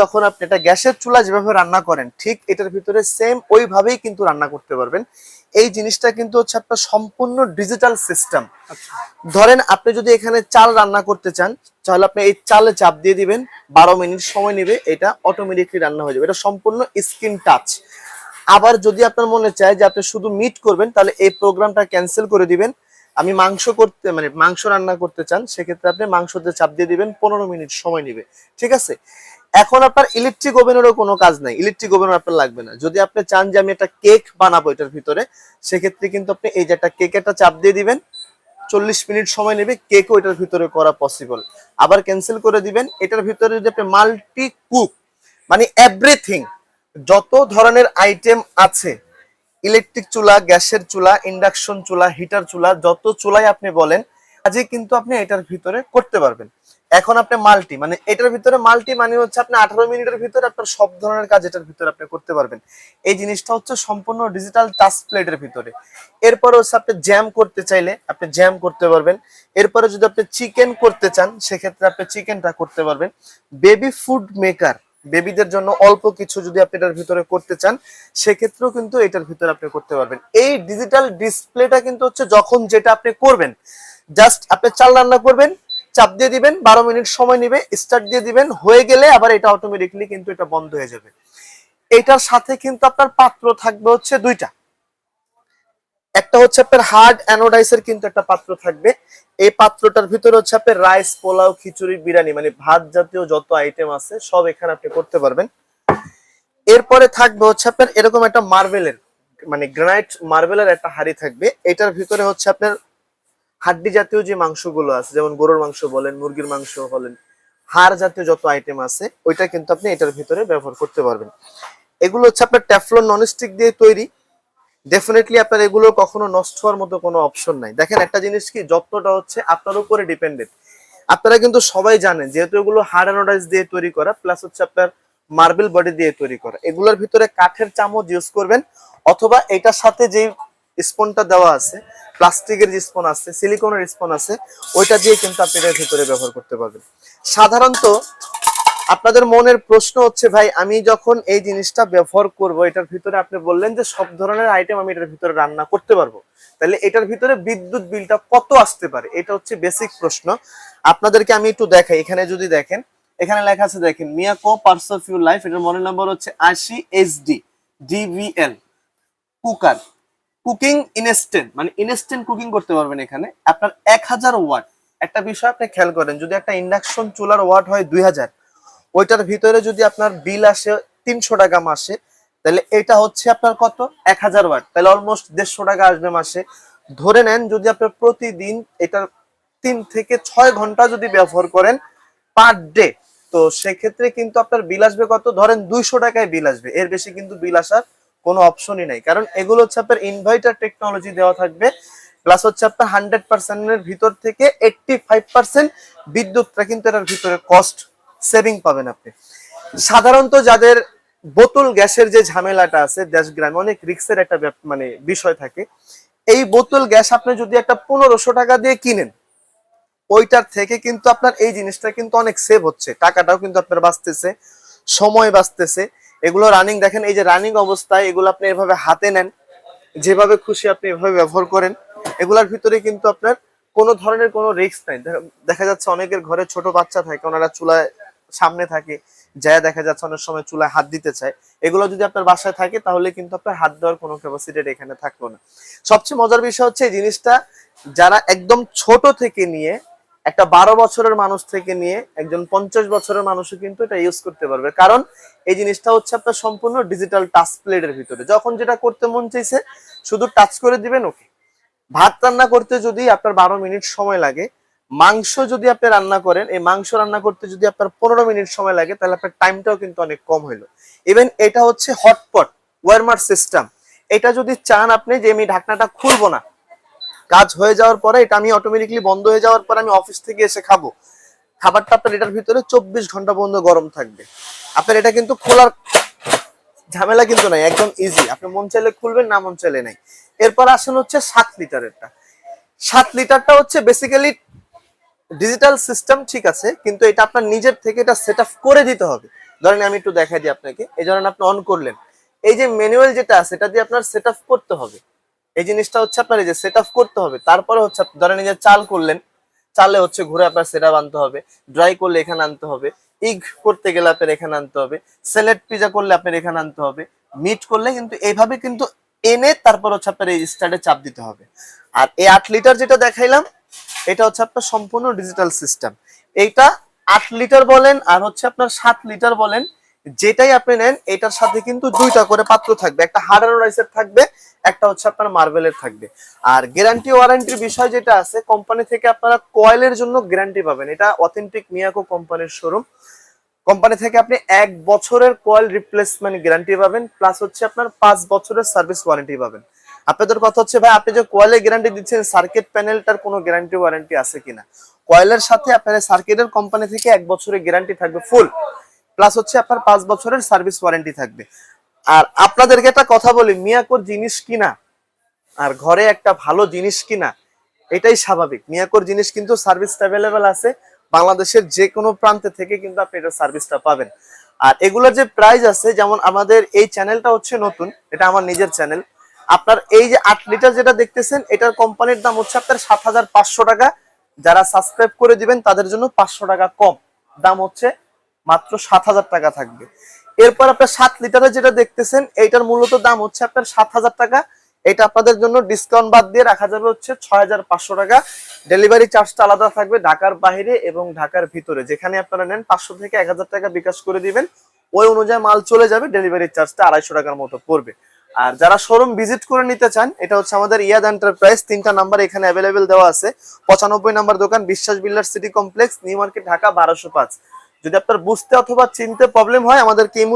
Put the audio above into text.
যখন আপনি এটা গ্যাসের চুলা যেভাবে রান্না করেন ঠিক এটার ভিতরে সেম ওইভাবেই কিন্তু রান্না করতে পারবেন। এই জিনিসটা কিন্তু হচ্ছে আপনার সম্পূর্ণ ডিজিটাল সিস্টেম ধরেন আপনি যদি এখানে চাল রান্না করতে চান তাহলে আপনি এই চালে চাপ দিয়ে দিবেন বারো মিনিট সময় নেবে এটা অটোমেটিকলি রান্না হয়ে যাবে। এটা সম্পূর্ণ স্ক্রিন টাচ আবার যদি আপনার মনে চায় যে আপনি শুধু মিট করবেন তাহলে এই প্রোগ্রামটা ক্যান্সেল করে দিবেন। আমি মাংস করতে মানে মাংস রান্না করতে চান, সেক্ষেত্রে আপনি মাংসতে চাপ দিয়ে দিবেন, পনেরো মিনিট সময় নেবে। ঠিক আছে? এখন আপনার ইলেকট্রিক ওভেনেরও কোনো কাজ নাই। ইলেকট্রিক ওভেন আপনার লাগবে না। যদি আপনি চান যে আমি একটা কেক বানাবো এটার ভিতরে, সেক্ষেত্রে কিন্তু আপনি এই যে একটা কেক একটা চাপ দিয়ে দিবেন, চল্লিশ মিনিট সময় নেবে, কেকও এটার ভিতরে করা পসিবল আবার ক্যান্সেল করে দিবেন, এটার ভিতরে যদি আপনি মাল্টি কুক মানে এভরিথিং যত ধরনের আইটেম আছে ইলেকট্রিক চুলা, গ্যাসের চুলা, ইন্ডাকশন চুলা, হিটার চুলা, যত চুলাই আপনি বলেন আজকে কিন্তু আপনি এটার ভিতরে করতে পারবেন। এখন আপনি মাল্টি মানে এটার ভিতরে মাল্টি মানে হচ্ছে আপনি আঠারো মিনিটের ভিতরে আপনার সব ধরনের কাজ এটার ভিতরে আপনি করতে পারবেন। এই জিনিসটা হচ্ছে সম্পূর্ণ ডিজিটাল টাচ প্লেটের ভিতরে। এরপরে হচ্ছে আপনি জ্যাম করতে চাইলে আপনি জ্যাম করতে পারবেন। এরপরে যদি আপনি চিকেন করতে চান, সেক্ষেত্রে আপনি চিকেনটা করতে পারবেন। বেবি ফুড মেকার বেবিদের জন্য অল্প কিছু যদি আপনি এটার ভিতরে করতে চান, সেক্ষেত্রেও কিন্তু এটার ভিতরে আপনি করতে পারবেন। এই ডিজিটাল ডিসপ্লেটা কিন্তু হচ্ছে যখন যেটা আপনি করবেন জাস্ট আপনি চাল রান্না করবেন, চাপ দিয়ে দিবেন, বারো মিনিট সময় নিবে স্টার্ট দিয়ে দিবেন, হয়ে গেলে আবার এটা অটোমেটিকলি কিন্তু এটা বন্ধ হয়ে যাবে। এটার সাথে কিন্তু আপনার পাত্র থাকবে হচ্ছে দুইটা। একটা হচ্ছে আপনার হার্ড অ্যানোডাইসের কিন্তু একটা পাত্র থাকবে। এই পাত্রটার ভিতরে হচ্ছে আপনার রাইস পোলাও, খিচুড়ি, বিরিয়ানি মানে ভাত জাতীয় যত আইটেম আছে, সব এখানে আপনি করতে পারবেন। এরপরে থাকবে হচ্ছে আপনার এরকম একটা মার্বেলের মানে গ্রানাইট মার্বেলের একটা হাড়ি থাকবে। এটার ভিতরে হচ্ছে আপনার হাড্ডি জাতীয় যে মাংসগুলো আছে, যেমন গরুর মাংস বলেন, মুরগির মাংস বলেন, হাড় জাতীয় যত আইটেম আছে, ওইটা কিন্তু আপনি এটার ভিতরে ব্যবহার করতে পারবেন। এগুলো হচ্ছে আপনার ট্যাফলন ননস্টিক দিয়ে তৈরি। ডেফিনেটলি আপনার এগুলো কখনো নষ্ট হওয়ার মতো কোনো অপশন নাই। দেখেন একটা জিনিস কি, যত্নটা হচ্ছে আপনার উপরে ডিপেন্ডেন্ট আপনারা কিন্তু সবাই জানেন, যেহেতু এগুলো হার্ড অ্যানোডাইজ দিয়ে তৈরি করা প্লাস হচ্ছে আপনার মার্বেল বডি দিয়ে তৈরি করা। এগুলোর ভিতরে কাঠের চামচ ইউজ করবেন, অথবা এটার সাথে যে স্পনটা দেওয়া আছে প্লাস্টিকের যে স্পন আছে সিলিকনের স্পন আছে, ওইটা দিয়ে কিন্তু আপনি এটার ভিতরে ব্যবহার করতে পারবেন। সাধারণত আপনাদের মনের প্রশ্ন হচ্ছে, ভাই, আমি যখন এই জিনিসটা ব্যবহার করব, এটার ভিতরে আপনি বললেন যে সব ধরনের আইটেম আমি এটার ভিতরে রান্না করতে পারব। তাহলে এটার ভিতরে বিদ্যুৎ বিলটা কত আসতে পারে? এটা হচ্ছে বেসিক প্রশ্ন। আপনাদেরকে আমি একটু দেখাই, এখানে যদি দেখেন, এখানে লেখা আছে, দেখেন, Miyako part of your life এটার মডেল নাম্বার হচ্ছে আশি HD DVL cooker. Cooking instant মানে ইনস্ট্যান্ট কুকিং করতে পারবেন এখানে। আপনার এক হাজার ওয়াট। একটা বিষয় আপনি খেয়াল করেন, যদি একটা ইন্ডাকশন চুলার ওয়াট হয় দুই হাজার ওইটার ভিতরে যদি আপনার বিল আসে তিনশো টাকা মাসে, তাহলে এটা হচ্ছে আপনার কত? এক হাজার ওয়াট। তাহলে অলমোস্ট দেড়শো টাকা আসবে মাসে। ধরে নেন যদি আপনার প্রতিদিন এটা তিন থেকে ছয় ঘণ্টা যদি ব্যবহার করেন পার ডে, তো সেক্ষেত্রে কিন্তু আপনার বিল আসবে কত? ধরেন দুইশো টাকায় বিল আসবে। এর বেশি কিন্তু বিল আসার কোনো অপশনই নাই। কারণ এগুলো হচ্ছে আপনার ইনভার্টার টেকনোলজি দেওয়া থাকবে। প্লাস হচ্ছে আপনার হান্ড্রেড পার্সেন্টের ভিতর থেকে এইটটি ফাইভ পার্সেন্ট বিদ্যুৎটা কিন্তু এটার ভিতরে কস্ট সেভিং পাবেন আপনি। সাধারণত যাদের বোতল গ্যাসের যে ঝামেলাটা আছে, দেশ গ্রামে অনেক রিক্সের একটা মানে বিষয় থাকে। এই বোতল গ্যাস আপনি যদি একটা পনেরোশো টাকা দিয়ে কিনেন, ওইটার থেকে কিন্তু আপনার এই জিনিসটা কিন্তু অনেক সেভ হচ্ছে। টাকাটাও কিন্তু আপনার বাঁচতেছে, সময় বাঁচতেছে। এগুলো রানিং দেখেন, এই যে রানিং অবস্থায় এগুলো আপনি এভাবে হাতে নেন, যেভাবে খুশি আপনি এভাবে ব্যবহার করেন, এগুলার ভিতরে কিন্তু আপনার কোনো ধরনের কোনো রিস্ক নাই। দেখা যাচ্ছে অনেকের ঘরে ছোট বাচ্চা থাকে, ওনারা চুলায় সামনে থাকে, যায় দেখা যাচ্ছে অনেক সময় চুলায় হাত দিতে চায়। এগুলো যদি আপনার বাসায় থাকে, তাহলে কিন্তু আপনার হাত দেওয়ার কোনো ক্যাপাসিটি এখানে থাকল না। সবচেয়ে মজার বিষয় হচ্ছে এই জিনিসটা, যারা একদম ছোট থেকে নিয়ে, একটা বারো বছরের মানুষ থেকে নিয়ে, একজন পঞ্চাশ বছরের মানুষও কিন্তু এটা ইউজ করতে পারবে। কারণ এই জিনিসটা হচ্ছে আপনার সম্পূর্ণ ডিজিটাল টাচ প্লেটের ভিতরে। যখন যেটা করতে মন চাইছে, শুধু টাচ করে দিবেন ওকে ভাত রান্না করতে যদি আপনার বারো মিনিট সময় লাগে মাংস যদি আপনি রান্না করেন, এই মাংস রান্না করতে যদি আপনার পনেরো মিনিট সময় লাগে, তাহলে আপনার টাইমটাও কিন্তু অনেক কম হইল। ইভেন এটা হচ্ছে হটপট ওয়ার্মার সিস্টেম এটা যদি চান আপনি যে আমি ঢাকনাটা খুলবো না, কাজ হয়ে যাওয়ার পরে এটা আমি অটোমেটিকলি বন্ধ হয়ে যাওয়ার পরে আমি অফিস থেকে এসে খাব। খাবারটা আপনার এটার ভিতরে চব্বিশ ঘণ্টা পর্যন্ত গরম থাকবে। আপনার এটা কিন্তু খোলার ঝামেলা কিন্তু নাই, একদম ইজি আপনি মন চাইলে খুলবেন, না মন চাইলে নাই। এরপর আসেন হচ্ছে সাত লিটারেরটা। সাত লিটারটা হচ্ছে বেসিক্যালি ডিজিটাল সিস্টেম ঠিক আছে, কিন্তু এটা আপনার নিজের থেকে এটা সেট করে দিতে হবে। ধরেন আমি একটু দেখাই দিই আপনাকে, এই ধরেন আপনি অন করলেন। এই যে ম্যানুয়াল যেটা আছে, এটা দিয়ে আপনার সেট করতে হবে। এই জিনিসটা হচ্ছে আপনার এই যে সেট করতে হবে। তারপরে হচ্ছে ধরেন এই যে চাল করলেন, চালে হচ্ছে ঘুরে আপনার সেট আনতে হবে। ড্রাই করলে এখানে আনতে হবে। ইগ করতে গেলে আপনার এখানে আনতে হবে। স্যালাড পিজা করলে আপনার এখানে আনতে হবে। মিট করলে কিন্তু এইভাবে কিন্তু এনে তারপর হচ্ছে আপনার এই স্টার্টে চাপ দিতে হবে। আর এই আট লিটার যেটা দেখাইলাম এটা হচ্ছে আপনার সম্পূর্ণ ডিজিটাল সিস্টেম এইটা আট লিটার বলেন আর হচ্ছে আপনার সাত লিটার বলেন, যেটাই আপনি নেন, এটার সাথে কিন্তু দুইটা করে পাত্র থাকবে। একটা হার্ডার রাইসের থাকবে, একটা হচ্ছে আপনার মার্বেলের থাকবে। আর গ্যারান্টি ওয়ারেন্টির বিষয় যেটা আছে কোম্পানি থেকে আপনারা কয়েলের জন্য গ্যারান্টি পাবেন। এটা অথেন্টিক মিয়াকো কোম্পানির শোরুম কোম্পানি থেকে আপনি এক বছরের কয়েল রিপ্লেসমেন্ট গ্যারান্টি পাবেন প্লাস হচ্ছে আপনার পাঁচ বছরের সার্ভিস ওয়ারেন্টি পাবেন। আপনাদের কথা হচ্ছে, ভাই, আপনি যে কয়েলের গ্যারান্টি দিচ্ছেন সার্কিট প্যানেলটার কোনো গ্যারান্টি ওয়ারেন্টি আছে কিনা? কয়েলের সাথে আপনার সার্কিটের কোম্পানি থেকে এক বছরের গ্যারান্টি থাকবে ফুল প্লাস হচ্ছে আপনার পাঁচ বছরের সার্ভিস ওয়ারেন্টি থাকবে। আর আপনাদেরকে একটা কথা বলি, মিয়াকোর জিনিস কিনা আর ঘরে একটা ভালো জিনিস কিনা, এটাই স্বাভাবিক। মিয়াকোর জিনিস কিন্তু সার্ভিসটা অ্যাভেলেবেল আছে, বাংলাদেশের যে কোনো প্রান্তে থেকে কিন্তু আপনি এটা সার্ভিসটা পাবেন। আর এগুলোর যে প্রাইস আছে, যেমন আমাদের এই চ্যানেলটা হচ্ছে নতুন, এটা আমার নিজের চ্যানেল আপনার এই যে আট লিটার যেটা দেখতেছেন, এটার কোম্পানির দাম হচ্ছে আপনার সাত হাজার পাঁচশো টাকা। যারা সাবস্ক্রাইব করে দিবেন, তাদের জন্য পাঁচশো টাকা কম। দাম হচ্ছে মাত্র সাত হাজার টাকা থাকবে। এরপর আপনার সাত লিটারের যেটা দেখতেছেন, এইটার মূলত দাম হচ্ছে আপনার সাত হাজার টাকা। এটা আপনাদের জন্য ডিসকাউন্ট বাদ দিয়ে রাখা যাবে হচ্ছে ছয় হাজার পাঁচশো টাকা। ডেলিভারি চার্জটা আলাদা থাকবে ঢাকার বাইরে এবং ঢাকার ভিতরে। যেখানে আপনারা নেন পাঁচশো থেকে এক হাজার টাকা বিকাশ করে দিবেন। ওই অনুযায়ী মাল চলে যাবে ডেলিভারি চার্জটা আড়াইশো টাকার মতো পড়বে। আর যারা শোরুম ভিজিট করে নিতে চান, এটা হচ্ছে আমাদের ইয়াদ এন্টারপ্রাইজ তিনটা নাম্বার এখানে অ্যাভেলেবেল দেওয়া আছে। পঁচানব্বই নাম্বার দোকান, Biswas Builder City Complex, New Market, Dhaka, বারোশো পাঁচ। যদি আপনার বুঝতে অথবা চিনতে প্রবলেম হয়, আমাদেরকে এই